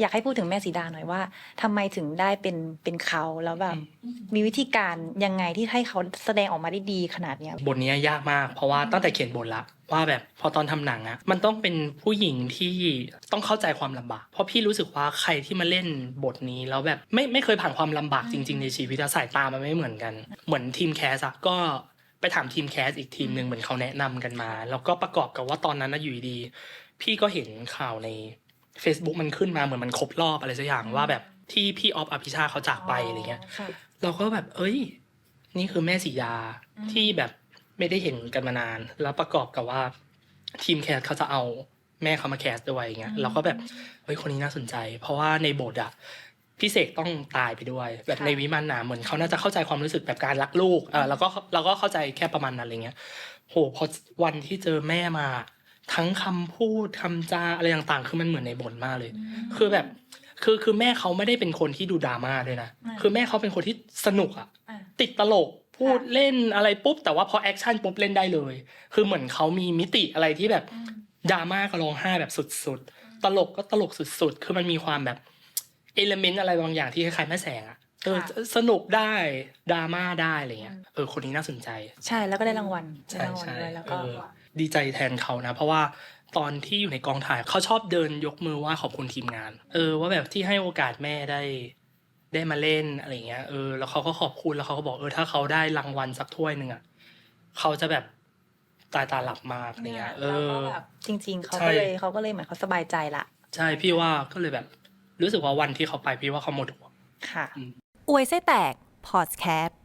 อยากให้พูดถึงแม่สีดาหน่อยว่าทำไมถึงได้เป็นเป็นเขาแล้วแบบมีวิธีการยังไงที่ให้เขาแสดงออกมาได้ดีขนาดเนี้ยบทนี้ยากมาก เพราะว่าตั้งแต่เขียนบทละว่าแบบพอตอนทำหนังอะมันต้องเป็นผู้หญิงที่ต้องเข้าใจความลำบาก เพราะพี่รู้สึกว่าใครที่มาเล่นบทนี้แล้วแบบไม่ไม่เคยผ่านความลำบากจริง ๆ ในชีวิตอะสายตามันไม่เหมือนกัน เหมือนทีมแคสอะก็ไปถามทีมแคสอีกทีมหนึ่งเหมือนเขาแนะนำกันมา แล้วก็ประกอบกับว่าตอนนั้นนะอยู่ดีๆพี่ก็เห็นข่าวใน Facebook มันขึ้นมาเหมือนมันครบรอบอะไรสักอย่างว่าแบบที่พี่ออฟอภิชาติเขาจากไปอะไรเงี้ยค่ะเราก็แบบ เอ้ย นี่คือแม่สียาอืมที่แบบไม่ได้เห็นกันมานาน แล้วประกอบกับว่า ทีมแคสเขาจะเอาแม่เขามาแคสด้วยอย่างเงี้ยเราก็แบบเฮ้ยคนนี้น่าสนใจ เพราะว่าในบทอะพี่เสกต้องตายไปด้วย แบบในวิมานหนาเหมือนเขาน่าจะเข้าใจความรู้สึกแบบการรักลูกเออแล้วก็เราก็เข้าใจแค่ประมาณนั้นอะไรเงี้ย โหพอวันที่เจอแม่มา ทั้งคำพูดคำจาอะไรต่างๆ คือมันเหมือนในบทมากเลย คือแบบ คือคือแม่เขาไม่ได้เป็นคนที่ดูดราม่าด้วยนะอ่าคือแม่เขาเป็นคนที่สนุกอะอะติดตลกพูดเล่นอะไรปุ๊บ แต่ว่าพอแอคชั่นปุ๊บเล่นได้เลย คือเหมือนเขามีมิติอะไรที่แบบดราม่าก็ร้องไห้แบบสุดๆ ตลกก็ตลกสุดๆ คือมันมีความแบบเอลเมนต์อะไรบางอย่างที่คล้ายๆแม่แสงอะ เออค่ะสนุกได้ดราม่าได้อะไรเงี้ยเออคนนี้น่าสนใจ ใช่แล้วก็ได้รางวัลได้ใช่รางวัลใช่ด้วยแล้วเอก็อดีใจแทนเขานะ เพราะว่าตอนที่อยู่ในกองถ่ายเขาชอบเดินยกมือไหว่าขอบคุณทีมงาน เออ ว่าแบบที่ให้โอกาสแม่ได้ ได้มาเล่นอะไรเงี้ยเออแล้วเขาก็ขอบคุณแล้วเขาก็บอกเออถ้าเขาได้รางวัลสักถ้วยหนึ่งอะเขาจะแบบตายตาหลับมากอะไรเงี้ยเอแล้วอก็แบบจริง ๆ เขาใช่ก็เลยเขาก็เลยเหมือนเขาสบายใจละ ใช่พี่ว่าก็เลยแบบ รู้สึกว่าวันที่เขาไปพี่ว่าเขาหมดห่วงค่ะ อวยไส้แตกพอดแคสต์